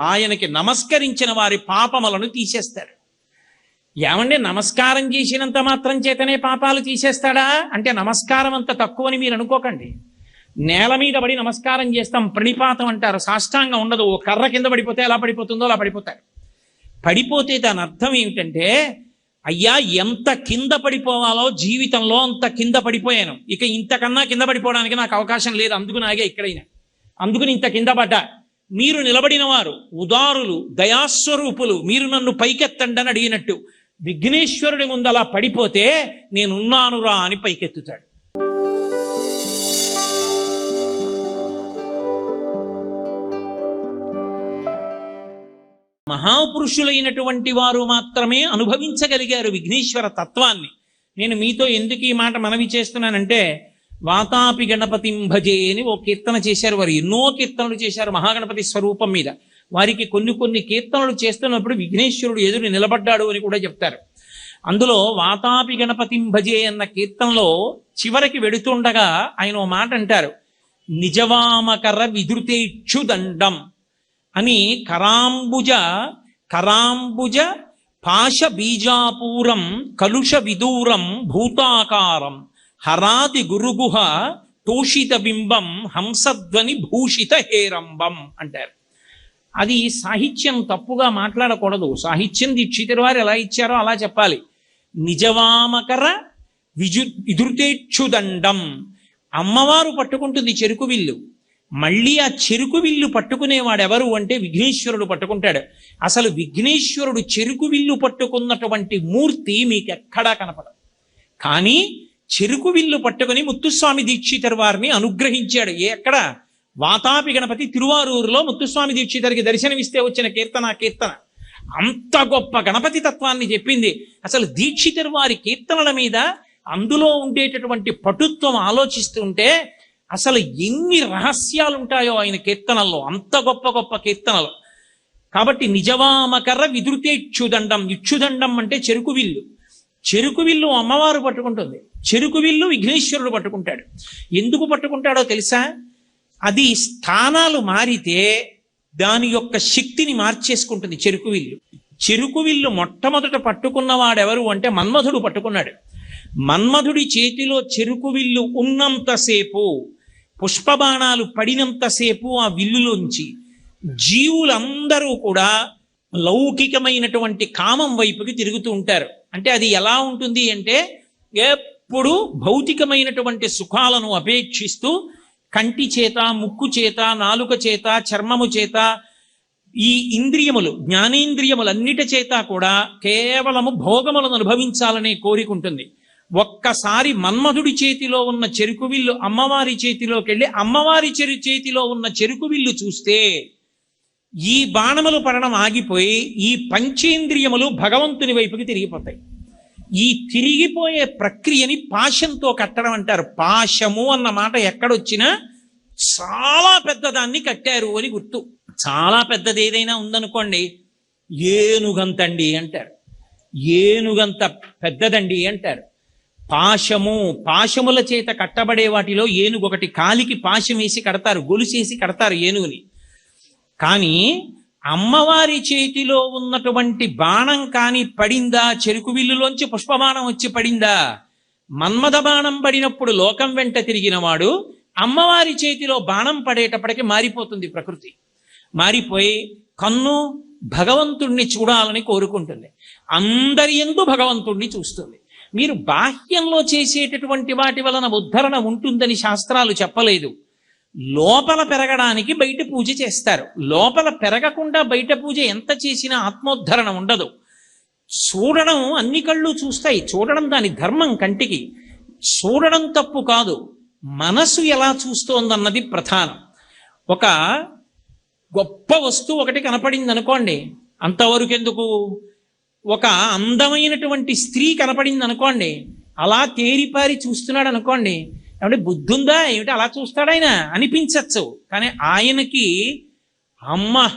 ఆయనకి నమస్కరించిన వారి పాపములను తీసేస్తాడు. ఏమండి నమస్కారం చేసినంత మాత్రం చేతనే పాపాలు తీసేస్తాడా? అంటే నమస్కారం అంత తక్కువని మీరు అనుకోకండి. నేల మీద పడి నమస్కారం చేస్తాం ప్రణిపాతం అంటారు. సాష్టాంగం ఉండదు. ఓ కర్ర కింద పడిపోతే ఎలా పడిపోతుందో అలా పడిపోతారు పడిపోతే దాని అర్థం ఏమిటంటే అయ్యా ఎంత కింద పడిపోవాలో జీవితంలో అంత కింద పడిపోయాను. ఇక ఇంతకన్నా కింద పడిపోవడానికి నాకు అవకాశం లేదు. అందుకు నాగే ఇక్కడైనా. అందుకుని ఇంత కింద పడ్డా. మీరు నిలబడిన వారు ఉదారులు దయాస్వరూపులు మీరు నన్ను పైకెత్తండి అని అడిగినట్టు విఘ్నేశ్వరుడి ముందు అలా పడిపోతే నేనున్నానురా అని పైకెత్తుతాడు. మహాపురుషులైనటువంటి వారు మాత్రమే అనుభవించగలిగారు విఘ్నేశ్వర తత్వాన్ని. నేను మీతో ఎందుకు ఈ మాట మనవి చేస్తున్నానంటే వాతాపి గణపతిం భజే అని ఓ కీర్తన చేశారు వారు. ఎన్నో కీర్తనలు చేశారు మహాగణపతి స్వరూపం మీద. వారికి కొన్ని కొన్ని కీర్తనలు చేస్తున్నప్పుడు విఘ్నేశ్వరుడు ఎదురు నిలబడ్డాడు అని కూడా చెప్తారు. అందులో వాతాపి గణపతిం భజే అన్న కీర్తనలో చివరికి వెడుతుండగా ఆయన ఓ మాట అంటారు. నిజవామకర విధృతేక్షుదండం అని కరాంబుజ కరాంబుజ పాశ బీజాపూరం కలుష విదూరం భూతాకారం హరాది గురుగుహ తోషిత బింబం హంసధ్వని భూషిత హేరంబం అంటారు. అది సాహిత్యం తప్పుగా మాట్లాడకూడదు. సాహిత్యం దీక్షితుల వారు ఎలా ఇచ్చారో అలా చెప్పాలి. నిజవామకర విజు విధృతేక్షుదండం అమ్మవారు పట్టుకుంటుంది చెరుకు విల్లు. మళ్ళీ ఆ చెరుకు విల్లు పట్టుకునేవాడు ఎవరు అంటే విఘ్నేశ్వరుడు పట్టుకుంటాడు. అసలు విఘ్నేశ్వరుడు చెరుకు విల్లు పట్టుకున్నటువంటి మూర్తి మీకు ఎక్కడా కనపడదు. కానీ చెరుకు విల్లు పట్టుకుని ముత్తుస్వామి దీక్షితర్ వారిని అనుగ్రహించాడు. ఎక్కడ? వాతాపి గణపతి తిరువారూరులో ముత్తుస్వామి దీక్షితరికి దర్శనమిస్తే వచ్చిన కీర్తన కీర్తన. అంత గొప్ప గణపతి తత్వాన్ని చెప్పింది. అసలు దీక్షితర్ వారి కీర్తనల మీద అందులో ఉండేటటువంటి పటుత్వం ఆలోచిస్తుంటే అసలు ఎన్ని రహస్యాలు ఉంటాయో ఆయన కీర్తనల్లో. అంత గొప్ప గొప్ప కీర్తనలు. కాబట్టి నిజవామకర విధృతేక్షుదండం ఇక్షుదండం అంటే చెరుకు విల్లు. చెరుకు విల్లు అమ్మవారు పట్టుకుంటుంది. చెరుకు విల్లు విఘ్నేశ్వరుడు పట్టుకుంటాడు. ఎందుకు పట్టుకుంటాడో తెలుసా? అది స్థానాలు మారితే దాని యొక్క శక్తిని మార్చేసుకుంటుంది చెరుకు విల్లు. చెరుకు విల్లు మొట్టమొదట పట్టుకున్నవాడెవరు అంటే మన్మధుడు పట్టుకున్నాడు. మన్మధుడి చేతిలో చెరుకు విల్లు ఉన్నంతసేపు పుష్పబాణాలు పడినంతసేపు ఆ విల్లులోంచి జీవులందరూ కూడా లౌకికమైనటువంటి కామం వైపుకి తిరుగుతూ ఉంటారు. అంటే అది ఎలా ఉంటుంది అంటే ఎప్పుడు భౌతికమైనటువంటి సుఖాలను అపేక్షిస్తూ కంటి చేత ముక్కు చేత నాలుక చేత చర్మము చేత ఈ ఇంద్రియములు జ్ఞానేంద్రియములన్నిటి చేత కూడా కేవలము భోగములను అనుభవించాలనే కోరిక ఉంటుంది. ఒక్కసారి మన్మధుడి చేతిలో ఉన్న చెరుకు విల్లు అమ్మవారి చేతిలోకి వెళ్ళి అమ్మవారి చెరు చేతిలో ఉన్న చెరుకు విల్లు చూస్తే ఈ బాణములు పడడం ఆగిపోయి ఈ పంచేంద్రియములు భగవంతుని వైపుకి తిరిగిపోతాయి. ఈ తిరిగిపోయే ప్రక్రియని పాశంతో కట్టడం అంటారు. పాశము అన్న మాట ఎక్కడొచ్చినా చాలా పెద్దదాన్ని కట్టారు అని గుర్తు. చాలా పెద్దది ఏదైనా ఉందనుకోండి ఏనుగంతండి అంటారు. ఏనుగంత పెద్దదండి అంటారు. పాశము పాశముల చేత కట్టబడే వాటిలో ఏనుగు ఒకటి కాలికి పాశం వేసి కడతారు గొలుసేసి కడతారు ఏనుగుని. కానీ అమ్మవారి చేతిలో ఉన్నటువంటి బాణం కాని పడిందా? చెరుకు విల్లులోంచి పుష్పబాణం వచ్చి పడిందా? మన్మథ బాణం పడినప్పుడు లోకం వెంట తిరిగిన వాడు అమ్మవారి చేతిలో బాణం పడేటప్పటికి మారిపోతుంది ప్రకృతి. మారిపోయి కన్ను భగవంతుణ్ణి చూడాలని కోరుకుంటుంది. అందరి ఎందు భగవంతుణ్ణి చూస్తుంది. మీరు బాహ్యంలో చేసేటటువంటి వాటి వలన ఉద్ధరణ ఉంటుందని శాస్త్రాలు చెప్పలేదు. లోపల పెరగడానికి బయట పూజ చేస్తారు. లోపల పెరగకుండా బయట పూజ ఎంత చేసినా ఆత్మోద్ధరణ ఉండదు. చూడడం అన్ని కళ్ళు చూస్తాయి. చూడడం దాని ధర్మం కంటికి. చూడడం తప్పు కాదు. మనసు ఎలా చూస్తోందన్నది ప్రధానం. ఒక గొప్ప వస్తువు ఒకటి కనపడింది అనుకోండి అంతవరకెందుకు? ఒక అందమైనటువంటి స్త్రీ కనపడింది అనుకోండి అలా తేరిపారి చూస్తున్నాడు అనుకోండి ఏమంటే బుద్ధుందా? ఏమిటి? అలా చూస్తాడాయన. అనిపించచ్చు. కానీ ఆయనకి అమ్మ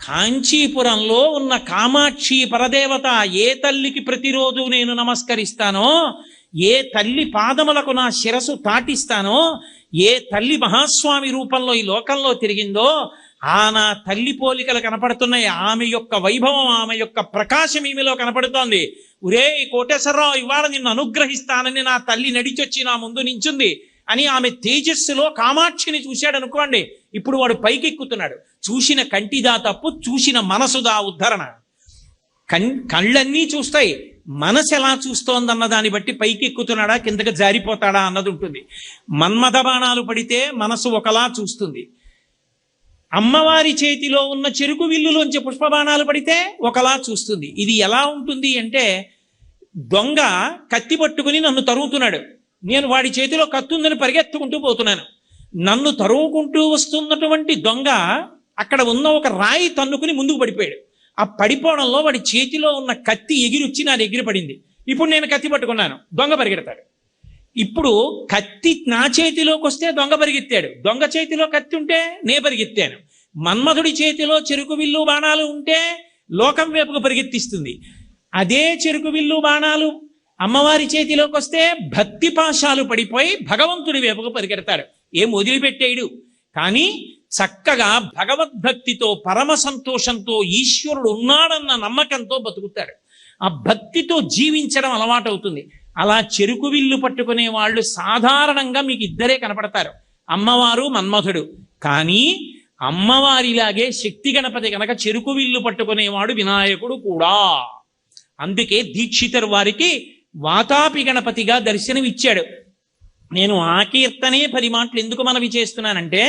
కాంచీపురంలో ఉన్న కామాక్షి పరదేవత ఏ తల్లికి ప్రతిరోజు నేను నమస్కరిస్తానో ఏ తల్లి పాదములకు నా శిరసు తాటిస్తానో ఏ తల్లి మహాస్వామి రూపంలో ఈ లోకంలో తిరిగిందో ఆ నా తల్లి పోలికలు కనపడుతున్నాయి. ఆమె యొక్క వైభవం ఆమె యొక్క ప్రకాశం ఈమెలో కనపడుతోంది. ఒరే కోటేశ్వరరావు ఇవాళ నిన్ను అనుగ్రహిస్తానని నా తల్లి నడిచొచ్చి నా ముందు నించుంది అని ఆమె తేజస్సులో కామాక్షిని చూశాడు అనుకోండి. ఇప్పుడు వాడు పైకెక్కుతున్నాడు. చూసిన కంటిదా తప్పు చూసిన మనసుదా ఉద్ధరణ. కన్ కళ్ళన్నీ చూస్తాయి. మనసు ఎలా చూస్తోందన్న దాన్ని బట్టి పైకి ఎక్కుతున్నాడా కిందకి జారిపోతాడా అన్నది ఉంటుంది. మన్మథ బాణాలు పడితే మనసు ఒకలా చూస్తుంది. అమ్మవారి చేతిలో ఉన్న చెరుకు విల్లులోంచి పుష్పబాణాలు పడితే ఒకలా చూస్తుంది. ఇది ఎలా ఉంటుంది అంటే దొంగ కత్తి పట్టుకుని నన్ను తరుగుతున్నాడు నేను వాడి చేతిలో కత్తుందని పరిగెత్తుకుంటూ పోతున్నాను. నన్ను తరువుకుంటూ వస్తున్నటువంటి దొంగ అక్కడ ఉన్న ఒక రాయి తన్నుకుని ముందుకు పడిపోయాడు. ఆ పడిపోవడంలో వాడి చేతిలో ఉన్న కత్తి ఎగిరొచ్చి నా దగ్గర పడింది. ఇప్పుడు నేను కత్తి పట్టుకున్నాను. దొంగ పరిగెడతాడు. ఇప్పుడు కత్తి నా చేతిలోకి వస్తే దొంగ పరిగెత్తాడు. దొంగ చేతిలో కత్తి ఉంటే నే పరిగెత్తాను. మన్మధుడి చేతిలో చెరుకు విల్లు బాణాలు ఉంటే లోకం వైపుకు పరిగెత్తిస్తుంది. అదే చెరుకు విల్లు బాణాలు అమ్మవారి చేతిలోకి వస్తే భక్తి పాశాలు పడిపోయి భగవంతుడి వైపుకు పరిగెడతాడు. ఏం వదిలిపెట్టేయడు? కానీ చక్కగా భగవద్భక్తితో పరమ సంతోషంతో ఈశ్వరుడు ఉన్నాడన్న నమ్మకంతో బతుకుతాడు. ఆ భక్తితో జీవించడం అలవాటవుతుంది. అలా చెరుకు విల్లు పట్టుకునే వాళ్ళు సాధారణంగా మీకు ఇద్దరే కనపడతారు. అమ్మవారు మన్మథుడు కానీ అమ్మవారిలాగే శక్తి గణపతి కనుక చెరుకు విల్లు పట్టుకునేవాడు వినాయకుడు కూడా. అందుకే దీక్షితరు వారికి వాతాపి గణపతిగా దర్శనమిచ్చాడు. నేను ఆ కీర్తనే పది మాటలు ఎందుకు మనవి చేస్తున్నానంటే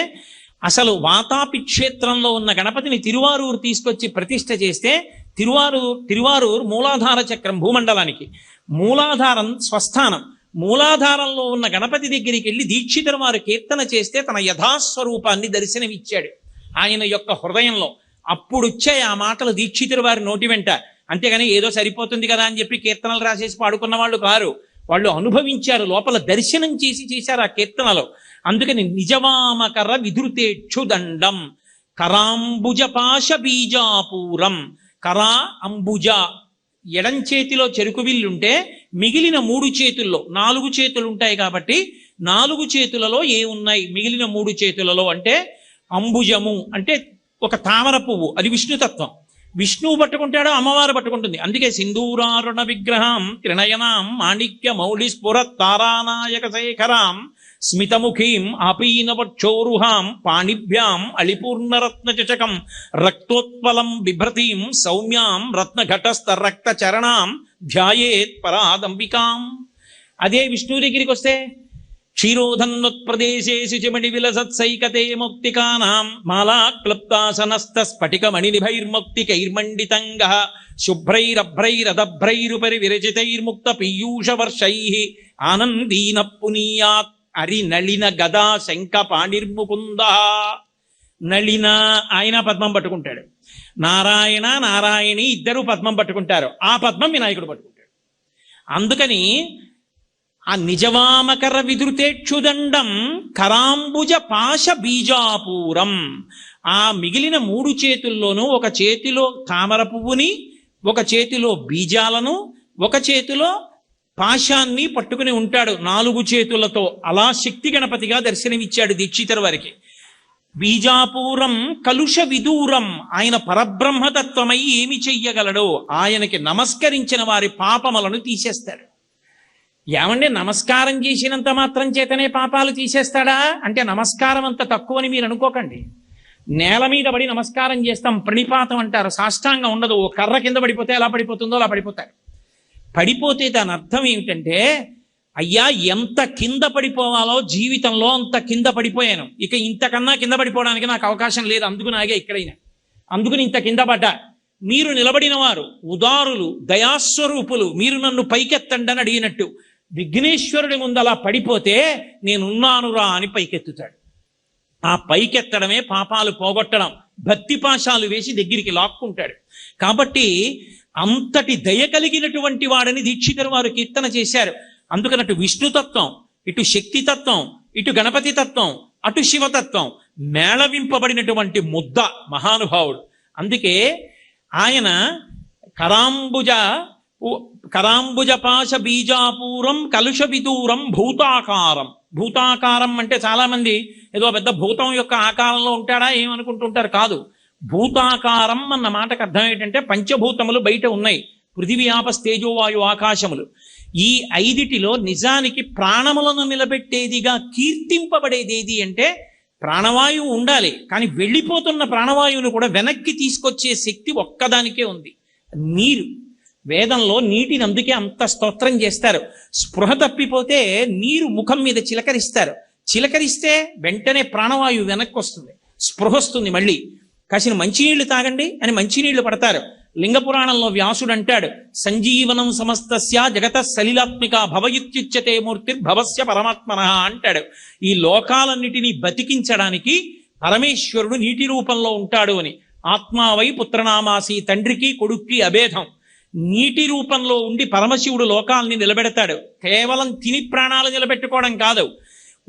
అసలు వాతాపి క్షేత్రంలో ఉన్న గణపతిని తిరువారూరు తీసుకొచ్చి ప్రతిష్ట చేస్తే తిరువారూరు తిరువారూరు మూలాధార చక్రం భూమండలానికి మూలాధారం స్వస్థానం. మూలాధారంలో ఉన్న గణపతి దగ్గరికి వెళ్ళి దీక్షితుల వారు కీర్తన చేస్తే తన యథాస్వరూపాన్ని దర్శనమిచ్చాడు. ఆయన యొక్క హృదయంలో అప్పుడు వచ్చే ఆ మాటలు దీక్షితుల వారి నోటి వెంట. అంతేగాని ఏదో సరిపోతుంది కదా అని చెప్పి కీర్తనలు రాసేసి పాడుకున్న వాళ్ళు కారు. వాళ్ళు అనుభవించారు లోపల దర్శనం చేసి చేశారు ఆ కీర్తనలో. అందుకని నిజవామకర విధృతేక్షుదండం కరాంబుజ పాశ బీజాపూరం. కరా అంబుజ ఎడం చేతిలో చెరుకు విల్లుంటే మిగిలిన మూడు చేతుల్లో నాలుగు చేతులు ఉంటాయి కాబట్టి నాలుగు చేతులలో ఏ ఉన్నాయి మిగిలిన మూడు చేతులలో అంటే అంబుజము అంటే ఒక తామర పువ్వు అది విష్ణుతత్వం. విష్ణువు పట్టుకుంటాడో అమ్మవారు పట్టుకుంటుంది. అందుకే సింధూరారుణ విగ్రహం త్రినయనాం మాణిక్య మౌళి స్ఫుర తారానాయక శేఖరాం స్మితముఖీం ఆపీనవక్షోరుహాం పాణిభ్యాం అళిపూర్ణరత్నచకం రక్తోత్పలం బిభ్రతీం సౌమ్యాం రత్నఘటస్థ రక్త ధ్యాయేత్ పరాదంబికాం అదే విష్ణు దగ్గరికి వస్తే క్షీరోధన్వత్ప్రదేశే శుచిమణి విలసత్సైకతే మౌక్తికానాం మాలా క్లుప్తాసనస్త స్ఫటిక మణినిభైర్మౌక్తికైర్మండితంగ శుభ్రైరభ్రైరదభ్రైరుపరి విరచితైర్ముక్త పీయూష వర్షై ఆనందీన పునీయాత్ అరి నళిన గదా శంఖ పాణిర్ముకుంద. నళిన ఆయన పద్మం పట్టుకుంటాడు. నారాయణ నారాయణి ఇద్దరు పద్మం పట్టుకుంటారు. ఆ పద్మం వినాయకుడు పట్టుకుంటాడు. అందుకని ఆ నిజవామకర విధృతేక్షుదండం కరాంబుజ పాశ బీజాపూరం. ఆ మిగిలిన మూడు చేతుల్లోనూ ఒక చేతిలో తామర పువ్వుని ఒక చేతిలో బీజాలను ఒక చేతిలో పాశాన్ని పట్టుకుని ఉంటాడు నాలుగు చేతులతో. అలా శక్తి గణపతిగా దర్శనమిచ్చాడు దీక్షితర్ వారికి. బీజాపూరం కలుష విదూరం ఆయన పరబ్రహ్మతత్వమై ఏమి చెయ్యగలడో ఆయనకి నమస్కరించిన వారి పాపములను తీసేస్తాడు. ఏమండి నమస్కారం చేసినంత మాత్రం చేతనే పాపాలు తీసేస్తాడా? అంటే నమస్కారం అంత తక్కువని మీరు అనుకోకండి. నేల మీద పడి నమస్కారం చేస్తాం ప్రణిపాతం అంటారు. సాష్టాంగం ఉండదు. ఓ కర్ర కింద పడిపోతే ఎలా పడిపోతుందో అలా పడిపోతారు పడిపోతే దాని అర్థం ఏమిటంటే అయ్యా ఎంత కింద పడిపోవాలో జీవితంలో అంత కింద పడిపోయాను. ఇక ఇంతకన్నా కింద పడిపోవడానికి నాకు అవకాశం లేదు అందుకు నాగే ఇక్కడైనా. అందుకుని ఇంత కింద పడ్డా. మీరు నిలబడిన వారు ఉదారులు దయాస్వరూపులు మీరు నన్ను పైకెత్తండి అని అడిగినట్టు విఘ్నేశ్వరుడి ముందు అలా పడిపోతే నేనున్నానురా అని పైకెత్తుతాడు. ఆ పైకెత్తడమే పాపాలు పోగొట్టడం భక్తి పాశాలు వేసి దగ్గరికి లాక్కుంటాడు. కాబట్టి అంతటి దయ కలిగినటువంటి వాడని దీక్షితులు వారు కీర్తన చేశారు. అందుకనటు విష్ణుతత్వం ఇటు శక్తితత్వం ఇటు గణపతి తత్వం అటు శివతత్వం మేళవింపబడినటువంటి ముద్ద మహానుభావుడు. అందుకే ఆయన కరాంబుజ ఓ- కరాంబుజ పాశ బీజాపూరం కలుష విదూరం భూతాకారం. భూతాకారం అంటే చాలామంది ఏదో పెద్ద భూతం యొక్క ఆకారంలో ఉంటాడా ఏమనుకుంటుంటారు? కాదు. భూతాకారం అన్న మాటకు అర్థం ఏంటంటే పంచభూతములు బయట ఉన్నాయి. పృథివీ ఆపస్ తేజోవాయు ఆకాశములు. ఈ ఐదిటిలో నిజానికి ప్రాణములను నిలబెట్టేదిగా కీర్తింపబడేది ఏది అంటే ప్రాణవాయువు ఉండాలి. కానీ వెళ్ళిపోతున్న ప్రాణవాయువును కూడా వెనక్కి తీసుకొచ్చే శక్తి ఒక్కదానికే ఉంది. నీరు. వేదంలో నీటిని అందుకే అంత స్తోత్రం చేస్తారు. స్పృహ తప్పిపోతే నీరు ముఖం మీద చిలకరిస్తారు. చిలకరిస్తే వెంటనే ప్రాణవాయువు వెనక్కి వస్తుంది. స్పృహ వస్తుంది మళ్ళీ. కాసిన మంచినీళ్ళు తాగండి అని మంచినీళ్ళు పడతారు. లింగ పురాణంలో వ్యాసుడు అంటాడు సంజీవనం సమస్తస్య జగత సలిలాత్మిక భవయుత్యుచ్యతే మూర్తి భవస్య పరమాత్మన అంటాడు. ఈ లోకాలన్నిటినీ బతికించడానికి పరమేశ్వరుడు నీటి రూపంలో ఉంటాడు అని. ఆత్మావై పుత్రనామాసి తండ్రికి కొడుక్కి అభేదం. నీటి రూపంలో ఉండి పరమశివుడు లోకాల్ని నిలబెడతాడు. కేవలం తిని ప్రాణాలు నిలబెట్టుకోవడం కాదు.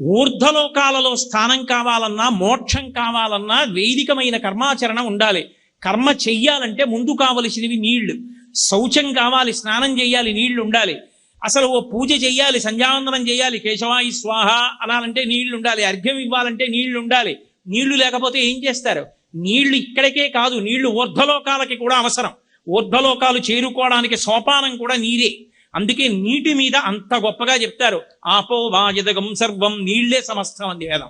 ఊర్ధలోకాలలో స్థానం కావాలన్నా మోక్షం కావాలన్నా వైదికమైన కర్మాచరణ ఉండాలి. కర్మ చెయ్యాలంటే ముందు కావలసినవి నీళ్ళు. శౌచం కావాలి స్నానం చేయాలి నీళ్ళు ఉండాలి. అసలు ఓ పూజ చేయాలి సంధ్యావందనం చేయాలి కేశవాయి స్వాహ అనాలంటే నీళ్ళు ఉండాలి అర్ఘ్యం ఇవ్వాలంటే నీళ్ళు ఉండాలి. నీళ్ళు లేకపోతే ఏం చేస్తారు? నీళ్ళు ఇక్కడికే కాదు నీళ్ళు ఊర్ధలోకాలకి కూడా అవసరం. ఊర్ధలోకాలు చేరుకోవడానికి సోపానం కూడా నీరే అందుకే నీటి మీద అంత గొప్పగా చెప్తారు. ఆపో వాయదగం సర్వం నీళ్ళే సమస్తం అంది వేదం.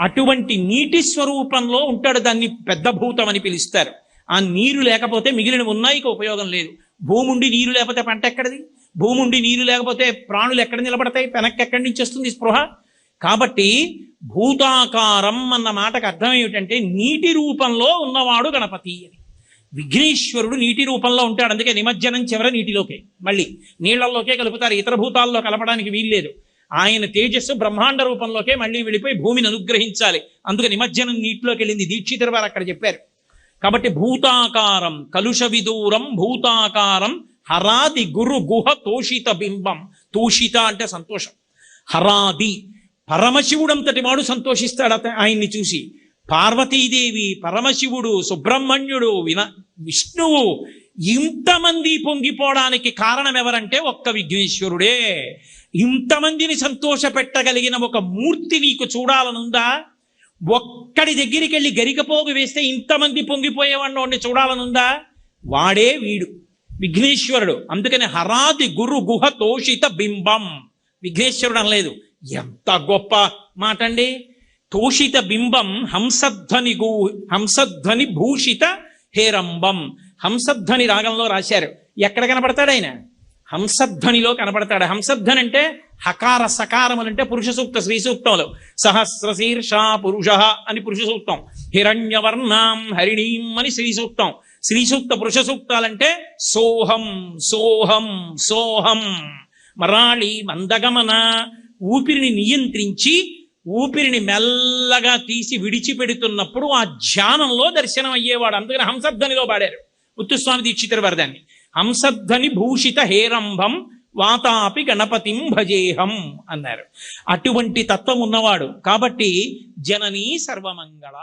అటువంటి నీటి స్వరూపంలో ఉంటాడు దాన్ని పెద్ద భూతం అని పిలుస్తారు. ఆ నీరు లేకపోతే మిగిలిన ఉన్నాయికి ఉపయోగం లేదు. భూముండి నీరు లేకపోతే పంట ఎక్కడిది? భూముండి నీరు లేకపోతే ప్రాణులు ఎక్కడ నిలబడతాయి? వెనక్కి ఎక్కడి నుంచి వస్తుంది స్పృహ? కాబట్టి భూతాకారం అన్న మాటకు అర్థం ఏమిటంటే నీటి రూపంలో ఉన్నవాడు గణపతి అని. విఘ్నేశ్వరుడు నీటి రూపంలో ఉంటాడు. అందుకే నిమజ్జనం చివర నీటిలోకే. మళ్ళీ నీళ్ళలోకే కలుపుతారు. ఇతర భూతాల్లో కలపడానికి వీల్లేదు. ఆయన తేజస్సు బ్రహ్మాండ రూపంలోకే మళ్ళీ వెళ్ళిపోయి భూమిని అనుగ్రహించాలి. అందుకే నిమజ్జనం నీటిలోకి వెళ్ళింది. దీక్షితుల వారు అక్కడ చెప్పారు. కాబట్టి భూతాకారం కలుష విదూరం భూతాకారం హరాది గురు గుహ తోషిత బింబం. తోషిత అంటే సంతోషం. హరాది పరమశివుడంతటి వాడు సంతోషిస్తాడు అత ఆయన్ని చూసి. పార్వతీదేవి పరమశివుడు సుబ్రహ్మణ్యుడు విన విష్ణువు ఇంతమంది పొంగిపోవడానికి కారణం ఎవరంటే ఒక్క విఘ్నేశ్వరుడే. ఇంతమందిని సంతోష పెట్టగలిగిన ఒక మూర్తి నీకు చూడాలనుందా? ఒక్కడి దగ్గరికి వెళ్ళి గరికపోగు వేస్తే ఇంతమంది పొంగిపోయేవాడిని చూడాలనుందా? వాడే వీడు విఘ్నేశ్వరుడు. అందుకని హరాది గురు గుహ తోషిత బింబం. విఘ్నేశ్వరుడు అనలేదు. ఎంత గొప్ప మాట అండి తోషిత బింబం హంసధ్వని గూ హంసధ్వని భూషిత హేరంబం. హంసధ్వని రాగంలో రాశారు. ఎక్కడ కనపడతాడు ఆయన? హంసధ్వనిలో కనపడతాడు. హంసధ్వని అంటే హకార సకారములు అంటే పురుష సూక్త శ్రీ సూక్తంలో సహస్ర శీర్ష పురుష అని పురుష సూక్తం. హిరణ్యవర్ణాం హరిణీం అని శ్రీ సూక్తం. శ్రీ సూక్త పురుష సూక్తాలంటే సోహం సోహం సోహం. మరాళి మందగమన ఊపిరిని నియంత్రించి ఊపిరిని మెల్లగా తీసి విడిచిపెడుతున్నప్పుడు ఆ ధ్యానంలో దర్శనం అయ్యేవాడు అందుకని హంసధ్వనిలో పాడారు. ముత్తుస్వామి దీక్షితుల వరదాన్ని హంసధ్వని భూషిత హేరంభం వాతాపి గణపతిం భజేహం అన్నారు. అటువంటి తత్వం ఉన్నవాడు. కాబట్టి జననీ సర్వమంగళ.